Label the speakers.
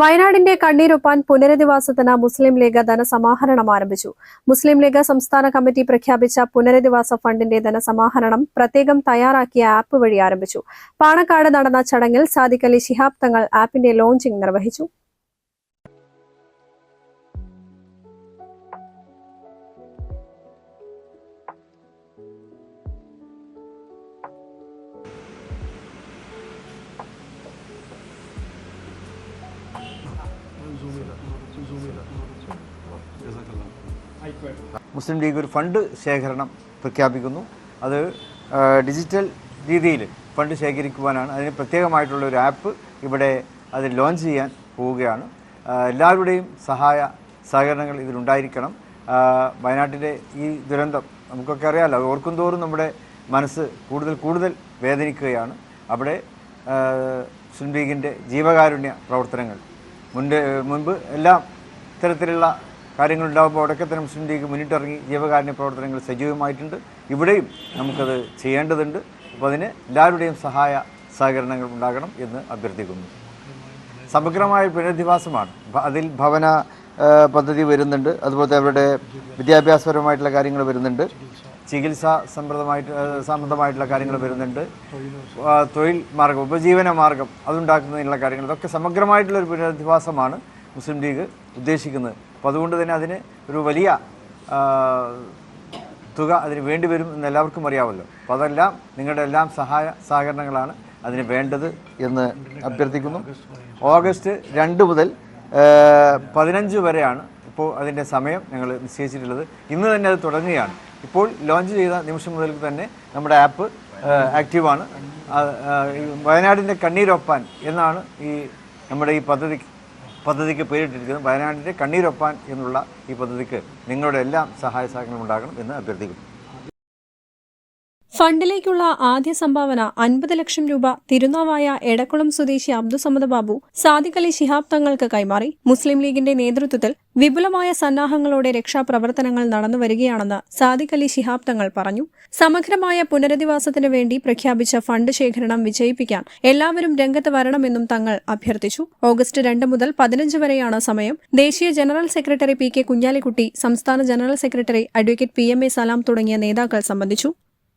Speaker 1: വയനാടിന്റെ കണ്ണീരൊപ്പാൻ പുനരധിവാസത്തിന് മുസ്ലിം ലീഗ് ധനസമാഹരണം ആരംഭിച്ചു. മുസ്ലിം ലീഗ് സംസ്ഥാന കമ്മിറ്റി പ്രഖ്യാപിച്ച പുനരധിവാസ ഫണ്ടിന്റെ ധനസമാഹരണം പ്രത്യേകം തയ്യാറാക്കിയ ആപ്പ് വഴി ആരംഭിച്ചു. പാണക്കാട് നടന്ന ചടങ്ങിൽ സാദിഖലി ശിഹാബ് തങ്ങൾ ആപ്പിന്റെ ലോഞ്ചിംഗ് നിർവഹിച്ചു.
Speaker 2: മുസ്ലിം ലീഗ് ഒരു ഫണ്ട് ശേഖരണം പ്രഖ്യാപിക്കുന്നു. അത് ഡിജിറ്റൽ രീതിയിൽ ഫണ്ട് ശേഖരിക്കുവാനാണ്. അതിന് പ്രത്യേകമായിട്ടുള്ള ഒരു ആപ്പ് ഇവിടെ അത് ലോഞ്ച് ചെയ്യാൻ പോവുകയാണ്. എല്ലാവരുടെയും സഹായ സഹകരണങ്ങൾ ഇതിലുണ്ടായിരിക്കണം. വയനാട്ടിലെ ഈ ദുരന്തം നമുക്കൊക്കെ അറിയാമല്ലോ അത് ഓർക്കും തോറും നമ്മുടെ മനസ്സ് കൂടുതൽ കൂടുതൽ വേദനിക്കുകയാണ്. അവിടെ മുസ്ലിം ലീഗിന്റെ ജീവകാരുണ്യ പ്രവർത്തനങ്ങൾ മുൻപ് മുൻപ് എല്ലാം അവിടെയൊക്കെ തന്നെ മുസ്ലിം ലീഗ് മുന്നിട്ടിറങ്ങി ജീവകാരുണ്യ പ്രവർത്തനങ്ങൾ സജീവമായിട്ടുണ്ട്. ഇവിടെയും നമുക്കത് ചെയ്യേണ്ടതുണ്ട്. അപ്പോൾ അതിന് എല്ലാവരുടെയും സഹായ സഹകരണങ്ങൾ ഉണ്ടാകണം എന്ന് അഭ്യർത്ഥിക്കുന്നു. സമഗ്രമായ പുനരധിവാസമാണ്. അതിൽ ഭവന പദ്ധതി വരുന്നുണ്ട്. അതുപോലെ അവരുടെ വിദ്യാഭ്യാസപരമായിട്ടുള്ള കാര്യങ്ങൾ വരുന്നുണ്ട്. ചികിത്സാ സമ്പ്രദമായിട്ട് സംബന്ധമായിട്ടുള്ള കാര്യങ്ങൾ വരുന്നുണ്ട്. തൊഴിൽ മാർഗം ഉപജീവന മാർഗം അതുണ്ടാക്കുന്നതിനുള്ള കാര്യങ്ങൾ ഇതൊക്കെ സമഗ്രമായിട്ടുള്ള ഒരു പുനരധിവാസമാണ് മുസ്ലിം ലീഗ് ഉദ്ദേശിക്കുന്നത്. അപ്പോൾ അതുകൊണ്ട് തന്നെ അതിന് ഒരു വലിയ തുക അതിന് വേണ്ടി വരും എന്ന് എല്ലാവർക്കും അറിയാമല്ലോ. അപ്പോൾ അതെല്ലാം നിങ്ങളുടെ എല്ലാം സഹായ സഹകരണങ്ങളാണ് അതിന് വേണ്ടത് എന്ന് അഭ്യർത്ഥിക്കുന്നു. ഓഗസ്റ്റ് രണ്ട് മുതൽ പതിനഞ്ച് വരെയാണ് ഇപ്പോൾ അതിന്റെ സമയം ഞങ്ങൾ നിശ്ചയിച്ചിട്ടുള്ളത്. ഇന്ന് തന്നെ അത് തുടങ്ങുകയാണ്. ഇപ്പോൾ ലോഞ്ച് ചെയ്ത നിമിഷം മുതൽ തന്നെ നമ്മുടെ ആപ്പ് ആക്റ്റീവാണ്. വയനാടിന്റെ കണ്ണീരൊപ്പാൻ എന്നാണ് ഈ നമ്മുടെ ഈ പദ്ധതി പദ്ധതിക്ക് പേരിട്ടിരിക്കുന്നത് വയനാടിന്റെ കണ്ണീരൊപ്പാൻ എന്നുള്ള ഈ പദ്ധതിക്ക് നിങ്ങളുടെ എല്ലാം സഹായ സഹകരണം ഉണ്ടാകണം എന്ന് അഭ്യർത്ഥിക്കുന്നു.
Speaker 1: ഫണ്ടിലേക്കുള്ള ആദ്യ സംഭാവന അൻപത് ലക്ഷം രൂപ തിരുനാവായ എടക്കുളം സ്വദേശി അബ്ദുസമ്മദ് ബാബു സാദിഖലി ശിഹാബ് തങ്ങൾക്ക് കൈമാറി. മുസ്ലിം ലീഗിന്റെ നേതൃത്വത്തിൽ വിപുലമായ സന്നാഹങ്ങളോടെ രക്ഷാപ്രവർത്തനങ്ങൾ നടന്നുവരികയാണെന്ന് സാദിഖലി ശിഹാബ് തങ്ങൾ പറഞ്ഞു. സമഗ്രമായ പുനരധിവാസത്തിനു വേണ്ടി പ്രഖ്യാപിച്ച ഫണ്ട് ശേഖരണം വിജയിപ്പിക്കാൻ എല്ലാവരും രംഗത്ത് വരണമെന്നും തങ്ങൾ അഭ്യർത്ഥിച്ചു. ഓഗസ്റ്റ് രണ്ട് മുതൽ പതിനഞ്ച് വരെയാണ് സമയം. ദേശീയ general secretary P K Kunhalikutty സംസ്ഥാന general secretary advocate P M A Salam തുടങ്ങിയ നേതാക്കൾ സംബന്ധിച്ചു.